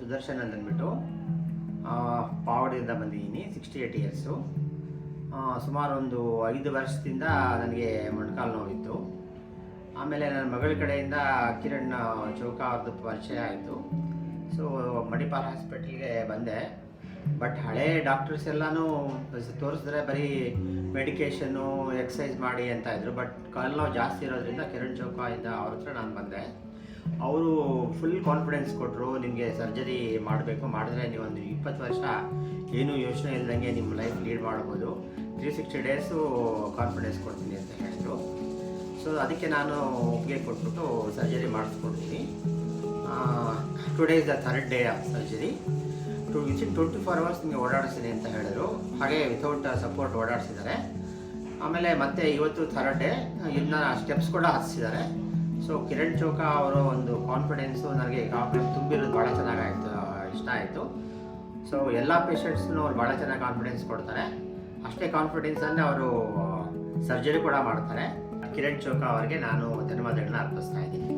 ಸುದರ್ಶನ್ ಅಂತ ಅಂದ್ಬಿಟ್ಟು ಪಾವಡಿಯಿಂದ ಬಂದಿದ್ದೀನಿ ಸಿಕ್ಸ್ಟಿ ಏಯ್ಟ್ ಇಯರ್ಸು ಸುಮಾರು ಒಂದು ಐದು ವರ್ಷದಿಂದ ನನಗೆ ಮೊಣಕಾಲು ನೋವಿತ್ತು. ಆಮೇಲೆ ನನ್ನ ಮಗಳ ಕಡೆಯಿಂದ ಕಿರಣ್ ಚೌಕ ಅವ್ರದ್ದು ಪರಿಚಯ ಆಯಿತು. ಸೊ ಮಣಿಪಾಲ್ ಹಾಸ್ಪಿಟ್ಲಿಗೆ ಬಂದೆ. ಬಟ್ ಹಳೆ ಡಾಕ್ಟರ್ಸ್ ಎಲ್ಲನೂ ತೋರಿಸಿದ್ರೆ ಬರೀ ಮೆಡಿಕೇಷನ್ನು ಎಕ್ಸಸೈಸ್ ಮಾಡಿ ಅಂತ ಇದ್ರು. ಬಟ್ ಕಾಲು ನೋವು ಜಾಸ್ತಿ ಇರೋದ್ರಿಂದ ಕಿರಣ್ ಚೌಕ ಇಂದ ಅವ್ರ ಹತ್ರ ನಾನು ಬಂದೆ. ಅವರು ಫುಲ್ ಕಾನ್ಫಿಡೆನ್ಸ್ ಕೊಟ್ಟರು ನಿಮಗೆ ಸರ್ಜರಿ ಮಾಡಬೇಕು, ಮಾಡಿದ್ರೆ ನೀವು ಒಂದು ಇಪ್ಪತ್ತು ವರ್ಷ ಏನು ಯೋಚನೆ ಇಲ್ದಂಗೆ ನಿಮ್ಮ ಲೈಫ್ ಲೀಡ್ ಮಾಡ್ಬೋದು. ತ್ರೀ ಸಿಕ್ಸ್ಟಿ ಡೇಸು ಕಾನ್ಫಿಡೆನ್ಸ್ ಕೊಡ್ತೀನಿ ಅಂತ ಹೇಳಿದರು. ಸೊ ಅದಕ್ಕೆ ನಾನು ಒಪ್ಪಿಗೆ ಕೊಟ್ಬಿಟ್ಟು surgery ಮಾಡಿಸ್ಕೊಡ್ತೀನಿ. To is the third day of surgery to within twenty four hours ನಿಮಗೆ ಓಡಾಡಿಸ್ತೀನಿ ಅಂತ ಹೇಳಿದರು. ಹಾಗೆ ವಿತೌಟ್ ಸಪೋರ್ಟ್ ಓಡಾಡಿಸಿದ್ದಾರೆ. ಆಮೇಲೆ ಮತ್ತೆ ಇವತ್ತು ಥರ್ಡ್ ಡೇ ಇನ್ನು ಸ್ಟೆಪ್ಸ್ ಕೂಡ ಹಚ್ಚಿದ್ದಾರೆ ಸೊ ಕಿರಣ್ ಚೌಕ ಅವರ ಒಂದು ಕಾನ್ಫಿಡೆನ್ಸು ನನಗೆ ತುಂಬಿರೋದು ಭಾಳ ಚೆನ್ನಾಗಾಯಿತು ಇಷ್ಟ ಆಯಿತು. ಸೊ ಎಲ್ಲ ಪೇಷಂಟ್ಸ್ನು ಅವ್ರು ಭಾಳ ಚೆನ್ನಾಗಿ ಕಾನ್ಫಿಡೆನ್ಸ್ ಕೊಡ್ತಾರೆ. ಅಷ್ಟೇ ಕಾನ್ಫಿಡೆನ್ಸನ್ನೇ ಅವರು ಸರ್ಜರಿ ಕೂಡ ಮಾಡ್ತಾರೆ. ಕಿರಣ್ ಚೌಕ ಅವರಿಗೆ ನಾನು ಧನ್ಯವಾದಗಳನ್ನ ಅರ್ಪಿಸ್ತಾ ಇದ್ದೀನಿ.